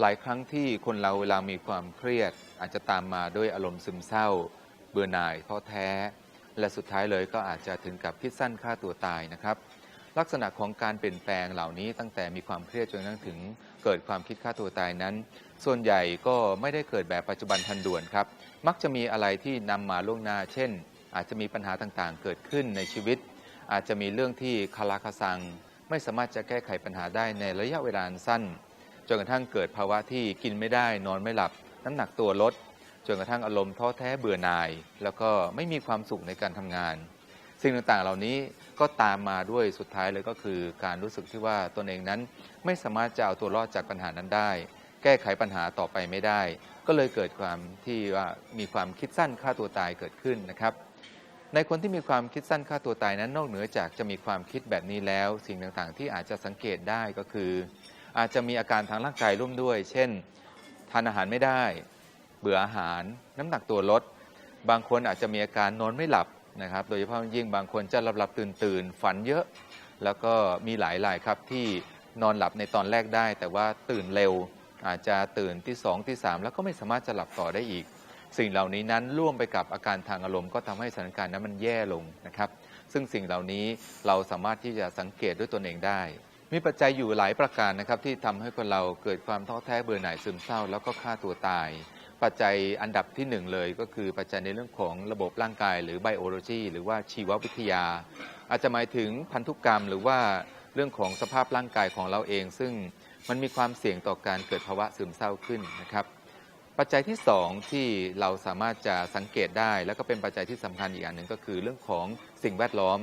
หลายครั้งที่คนเราเวลามีความเครียด อาจจะตามมาด้วยอารมณ์ซึมเศร้า เบื่อหน่ายท้อแท้ และสุดท้ายเลยก็อาจจะถึงกับคิดสั้นฆ่าตัวตายนะครับ ลักษณะของการเปลี่ยนแปลงเหล่านี้ตั้งแต่มีความเครียดจนกระทั่งถึงเกิดความคิดฆ่าตัวตายนั้น ส่วนใหญ่ก็ไม่ได้เกิดแบบปัจจุบันทันด่วนครับ มักจะมีอะไรที่นำมาล่วงหน้า เช่น อาจจะมีปัญหาต่างๆ เกิดขึ้นในชีวิต อาจจะมีเรื่องที่คาราคาซัง ไม่สามารถจะแก้ไขปัญหาได้ในระยะเวลาสั้น จนกระทั่งเกิดภาวะที่กินไม่ได้นอนไม่หลับ น้ำหนักตัวลด จนกระทั่งอารมณ์ท้อแท้เบื่อหน่าย แล้วก็ไม่มีความสุขในการทำงาน สิ่งต่างๆเหล่านี้ก็ตามมาด้วยสุดท้ายเลยก็คือ การรู้สึกที่ว่าตนเองนั้นไม่สามารถจะเอาตัวรอดจากปัญหานั้นได้ แก้ไขปัญหาต่อไปไม่ได้ ก็เลยเกิดความที่ว่ามีความคิดสั้นฆ่าตัวตายเกิดขึ้นนะครับในคนที่มีความคิดสั้นฆ่าตัวตายนั้นนอกเหนือจากจะมีความคิดแบบนี้แล้ว สิ่งต่างๆ ที่อาจจะสังเกตได้ก็คือ อาจจะมีอาการทางร่างกายร่วมด้วย เช่น ทานอาหารไม่ได้ เบื่ออาหาร น้ำหนักตัวลด บางคนอาจจะมีอาการนอนไม่หลับนะครับ โดยเฉพาะยิ่งบางคนจะหลับหลับตื่นตื่นฝันเยอะ แล้วก็มีหลายรายครับที่นอนหลับในตอนแรกได้ แต่ว่าตื่นเร็ว อาจจะตื่นที่2ที่3แล้วก็ไม่สามารถจะหลับต่อได้อีก สิ่งเหล่านี้นั้นร่วมไปกับอาการทางอารมณ์ก็ทำให้สถานการณ์นั้นมันแย่ลงนะครับ ซึ่งสิ่งเหล่านี้เราสามารถที่จะสังเกตด้วยตนเองได้ มีปัจจัยอยู่หลายประการนะครับที่ทำให้คนเราเกิดความท้อแท้เบื่อหน่ายซึมเศร้า แล้วก็ฆ่าตัวตาย ปัจจัยอันดับที่หนึ่งเลยก็คือปัจจัยในเรื่องของระบบร่างกาย หรือไบโอโลจีหรือว่าชีววิทยา อาจจะหมายถึงพันธุกรรมหรือว่าเรื่องของสภาพร่างกายของเราเอง ซึ่งมันมีความเสี่ยงต่อการเกิดภาวะซึมเศร้าขึ้นนะครับ ปัจจัยที่ 2 ที่เราสามารถจะสังเกตได้ แล้วก็เป็นปัจจัยที่สำคัญอีกอันหนึ่งก็คือเรื่องของสิ่งแวดล้อม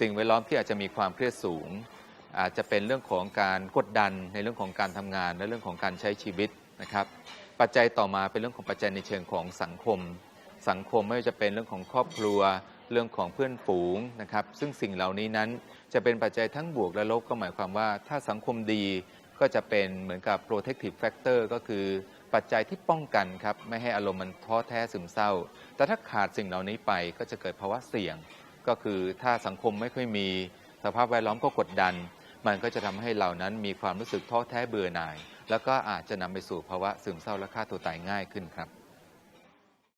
สิ่งแวดล้อมที่อาจจะมีความเครียดสูง อาจจะเป็นเรื่องของการกดดันในเรื่องของการทำงานและเรื่องของการใช้ชีวิตนะครับ ปัจจัยต่อมาเป็นเรื่องของปัจจัยในเชิงของสังคม สังคมไม่ว่าจะเป็นเรื่องของครอบครัว เรื่องของเพื่อนฝูงนะครับ ซึ่งสิ่งเหล่านี้นั้นจะเป็นปัจจัยทั้งบวกและลบก็หมายความว่า ถ้าสังคมดีก็จะเป็นเหมือนกับ protective factor ก็คือปัจจัยที่ป้องกันครับ ไม่ให้อารมณ์มันท้อแท้ซึมเศร้า แต่ถ้าขาดสิ่งเหล่านี้ไปก็จะเกิดภาวะเสี่ยง ก็คือถ้าสังคมไม่ค่อยมีสภาพแวดล้อมก็กดดัน มันก็จะทำให้เหล่านั้นมีความรู้สึกท้อแท้เบื่อหน่าย แล้วก็อาจจะนำไปสู่ภาวะซึมเศร้าและฆ่าตัวตายง่ายขึ้นครับ